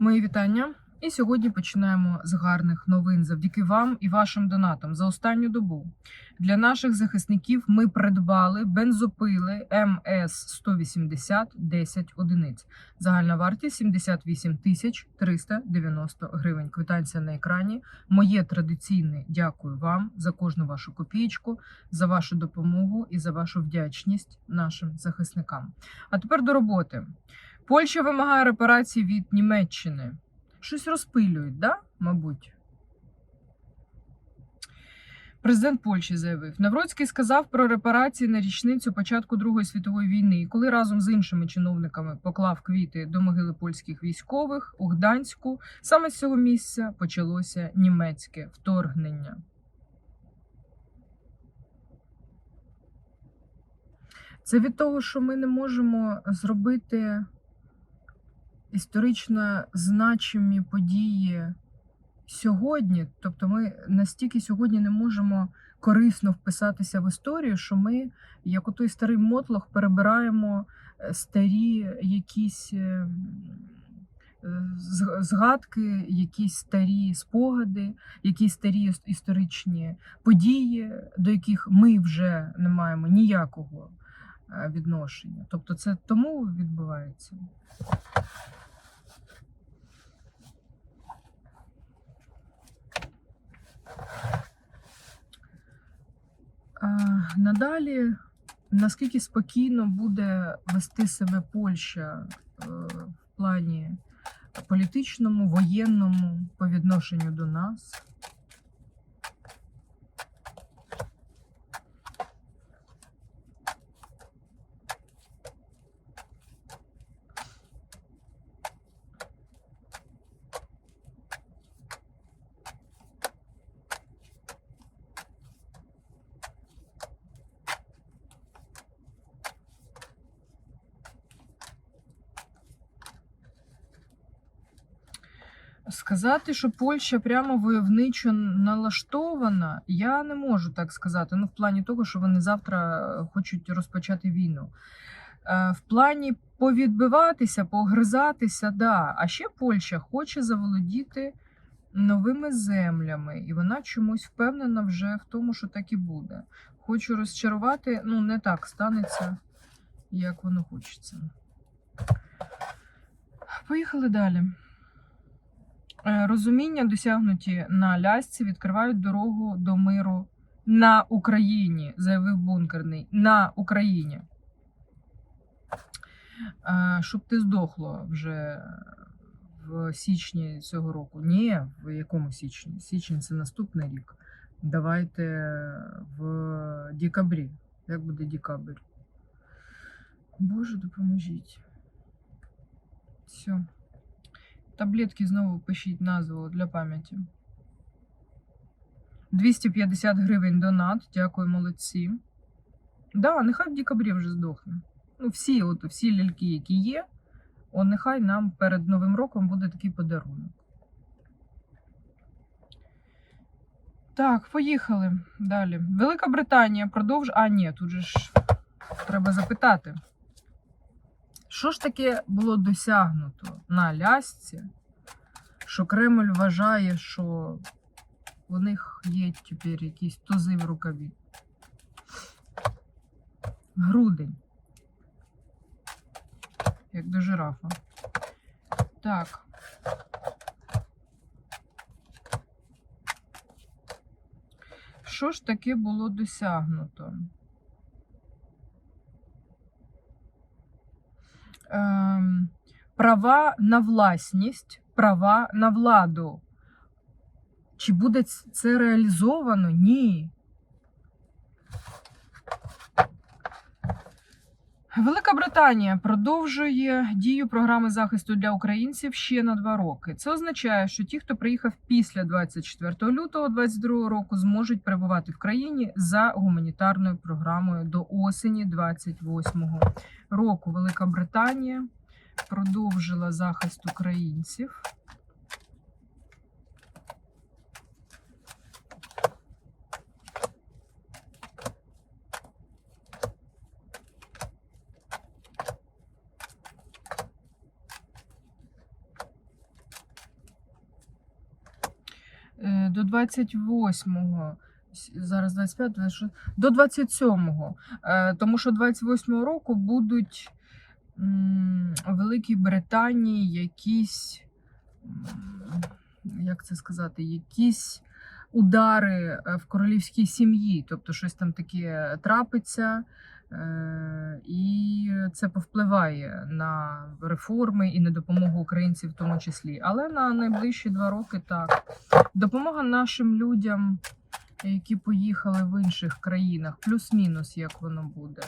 Мої вітання. І сьогодні починаємо з гарних новин завдяки вам і вашим донатам за останню добу. Для наших захисників ми придбали бензопили МС 180 10 одиниць. Загальна вартість 78 тисяч 390 гривень. Квитанція на екрані. Моє традиційне дякую вам за кожну вашу копієчку, за вашу допомогу і за вашу вдячність нашим захисникам. А тепер до роботи. Польща вимагає репарацій від Німеччини. Щось розпилюють, да? Мабуть. Президент Польщі заявив, Навроцький сказав про репарації на річницю початку Другої світової війни, і коли разом з іншими чиновниками поклав квіти до могили польських військових у Гданську, саме з цього місця почалося німецьке вторгнення. Це від того, що ми не можемо зробити історично значимі події сьогодні. Тобто, ми настільки сьогодні не можемо корисно вписатися в історію, що ми, як у той старий мотлох, перебираємо е, старі якісь. е, Згадки, якісь старі спогади, якісь старі історичні події, до яких ми вже не маємо ніякого е, відношення. Тобто, це тому відбувається. А, Надалі, наскільки спокійно буде вести себе Польща е, в плані політичному, воєнному по відношенню до нас? Сказати, що Польща прямо войовничо налаштована, я не можу так сказати. Ну, в плані того, що вони завтра е, хочуть розпочати війну. Е, В плані повідбиватися, погризатися, да. А ще Польща хоче заволодіти новими землями, і вона чомусь впевнена вже в тому, що так і буде. Хочу розчарувати, ну не так станеться, як воно хочеться. Поїхали далі. Е, Розуміння, досягнуті на лясці, відкривають дорогу до миру на Україні, заявив бункерний. На Україні. Е, Щоб ти здохло вже в січні цього року. Ні, в якому січні? Січень це наступний рік. Давайте в декабрі. Як буде декабрь? Боже, допоможіть. Все. Таблетки знову пишіть назву для пам'яті. 250 гривень донат. Дякую, молодці. Да, нехай в декабрі вже здохне. Ну, всі, от, всі ляльки, які є, о, нехай нам перед Новим роком буде такий подарунок. Так, поїхали далі. Велика Британія продовжує. А, ні, тут же ж треба запитати. Що ж таке було досягнуто на лясці, що Кремль вважає, що у них є тепер якісь тузи в рукаві? Грудень. Як до жирафа. Так. Що ж таке було досягнуто? Права на власність, права на владу. Чи буде це реалізовано? Ні. Велика Британія продовжує дію програми захисту для українців ще на два роки. Це означає, що ті, хто приїхав після 24 лютого 2022 року, зможуть перебувати в країні за гуманітарною програмою до осені 28 року. Велика Британія продовжила захист українців. Е, До 28-го. Зараз 25, 26, до 27-го. Е, Тому що 28-го року будуть в Великій Британії якісь, як це сказати, якісь удари е, в королівській сім'ї. Тобто щось там таке трапиться. Е, І це повпливає на реформи і на допомогу українців в тому числі. Але на найближчі два роки так. Допомога нашим людям, які поїхали в інших країнах, плюс-мінус, як воно буде.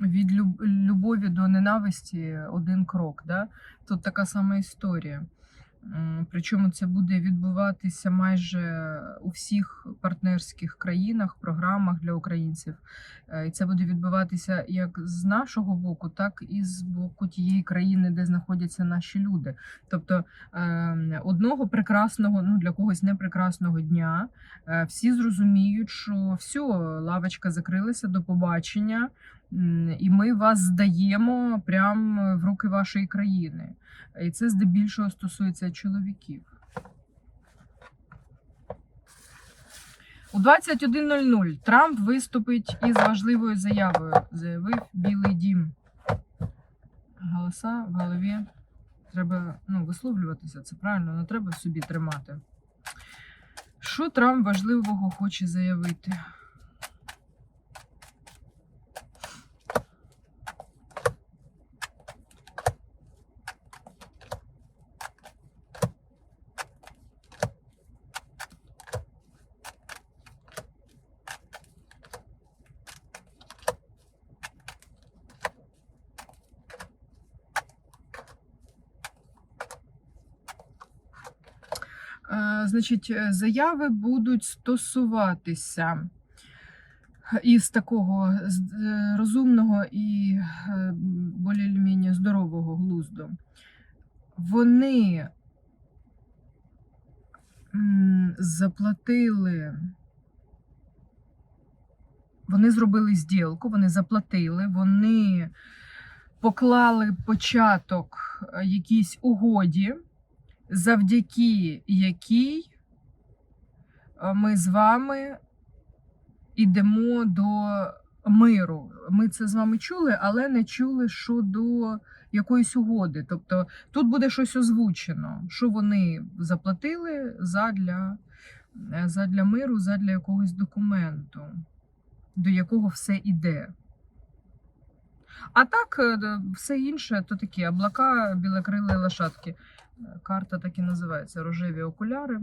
Від люб- любові до ненависті один крок. Да? Тут така сама історія. Причому це буде відбуватися майже у всіх партнерських країнах, програмах для українців. Е, І це буде відбуватися як з нашого боку, так і з боку тієї країни, де знаходяться наші люди. Тобто е, одного прекрасного, ну для когось не прекрасного дня, е, всі зрозуміють, що все, лавочка закрилася, до побачення. І ми вас здаємо прямо в руки вашої країни. І це здебільшого стосується чоловіків. У 21.00 Трамп виступить із важливою заявою, заявив Білий Дім. Голоса в голові. Треба ну, висловлюватися, це правильно, не треба собі тримати. Що Трамп важливого хоче заявити? Значить, е, заяви будуть стосуватися із такого е, розумного і е, більш-менш здорового глузду. Вони заплатили. Вони зробили зділку, вони заплатили, вони поклали початок е, якійсь угоді, завдяки якій е, ми з вами йдемо до миру. Ми це з вами чули, але не чули щодо якоїсь угоди. Тобто тут буде щось озвучено, що вони заплатили задля, е, задля миру, задля якогось документу, до якого все іде. А так, е, все інше то такі облака, білокрили лошадки. Карта так і називається рожеві окуляри.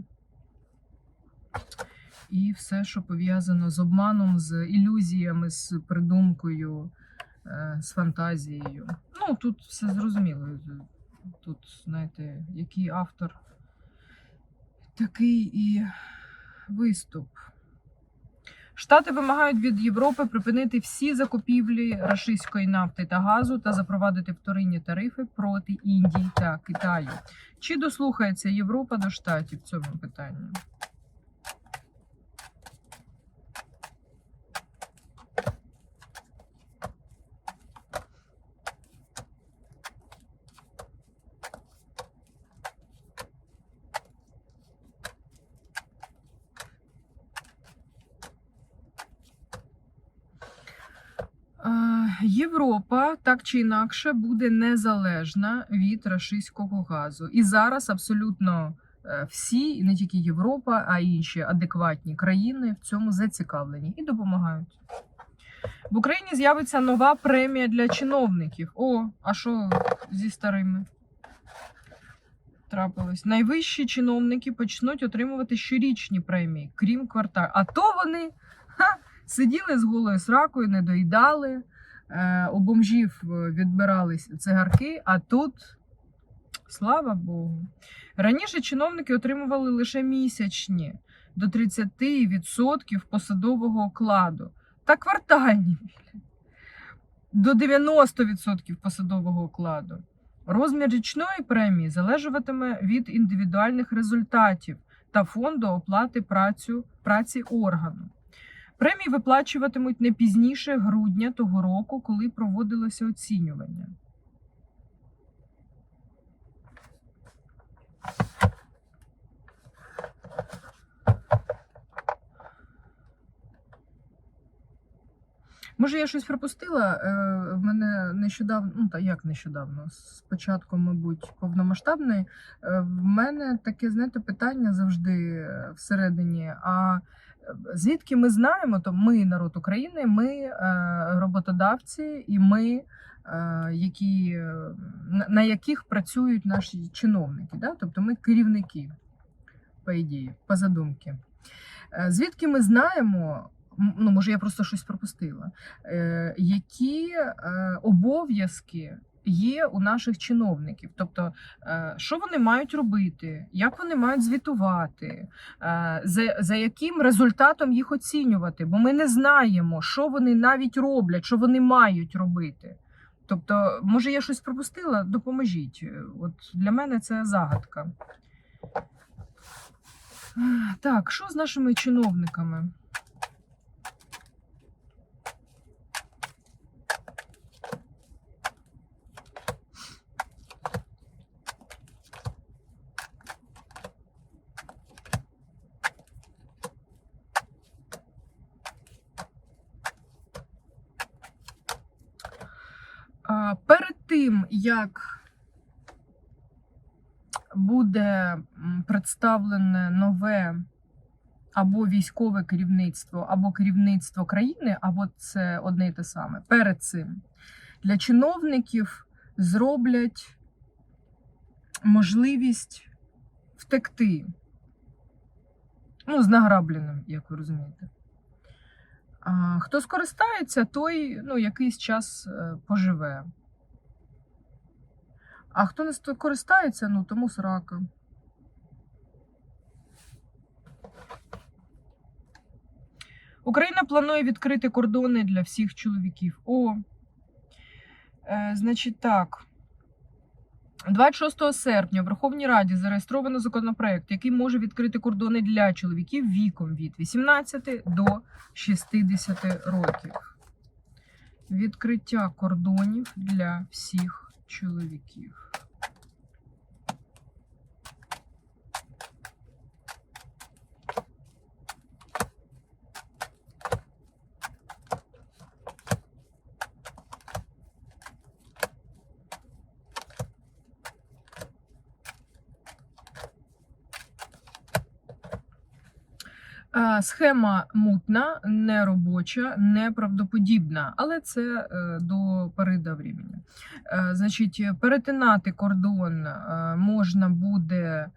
І все, що пов'язано з обманом, з ілюзіями, з придумкою, е, з фантазією. Ну, тут все зрозуміло. Тут, знаєте, який автор, такий і виступ. Штати вимагають від Європи припинити всі закупівлі рашистської нафти та газу та запровадити вторинні тарифи проти Індії та Китаю. Чи дослухається Європа до штатів в цьому питанні? Е, Європа так чи інакше буде незалежна від рашистського газу. І зараз абсолютно е, всі, і не тільки Європа, а й інші адекватні країни в цьому зацікавлені і допомагають. В Україні з'явиться нова премія для чиновників. О, а що зі старими? Трапилось. Найвищі чиновники почнуть отримувати щорічні премії, крім кварталів. А то вони ха, сиділи з голою сракою, не доїдали, у бомжів е, відбирались цигарки, а тут, слава Богу. Раніше чиновники отримували лише місячні. до 30% посадового окладу та квартальні до 90% посадового окладу. Розмір річної премії залежатиме від індивідуальних результатів та фонду оплати працю, праці органу. Премії виплачуватимуть не пізніше грудня того року, коли проводилося оцінювання. Може, я щось пропустила? Е, В мене нещодавно, ну та як нещодавно, з початку, мабуть, повномасштабної, е, в мене таке, знаєте, питання завжди е, всередині. А звідки ми знаємо, то ми народ України, ми е, роботодавці, і ми, е, які, на- яких працюють наші чиновники, да? тобто ми керівники, по ідеї, по задумці. Е, Звідки ми знаємо, ну може я просто щось пропустила, які обов'язки є у наших чиновників? Тобто, е, що вони мають робити, як вони мають звітувати, е, за, за яким результатом їх оцінювати? Бо ми не знаємо, що вони навіть роблять, що вони мають робити. Тобто, може, я щось пропустила? Допоможіть. Е, От для мене це загадка. Так, що з нашими чиновниками? А, Перед тим, як буде представлене нове або військове керівництво, або керівництво країни, або це одне і те саме. Перед цим для чиновників зроблять можливість втекти. Ну, з награбленим, як ви розумієте. А, хто скористається, той ну, якийсь час е, поживе. А хто не користається, ну тому срака. Україна планує відкрити кордони для всіх чоловіків. О, е, значить так. 26 серпня в Верховній Раді зареєстровано законопроект, який може відкрити кордони для чоловіків віком від 18 до 60 років. Відкриття кордонів для всіх чоловіків. Е, Схема мутна, неробоча, неправдоподібна, але це е, до пори до времени. Е, Значить, перетинати кордон е, можна буде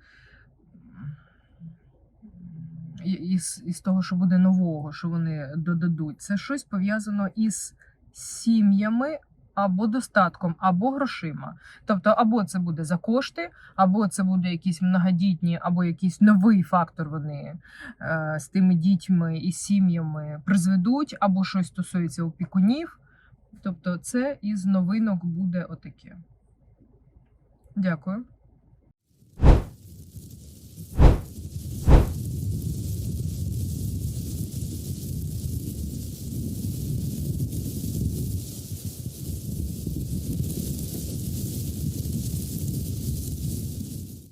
із, із того, що буде нового, що вони додадуть. Це щось пов'язано із сім'ями. Або достатком, або грошима. Тобто, або це буде за кошти, або це буде якісь многодітні, або якийсь новий фактор вони е, з тими дітьми і сім'ями призведуть, або щось стосується опікунів. Тобто, це із новинок буде отаке. Дякую.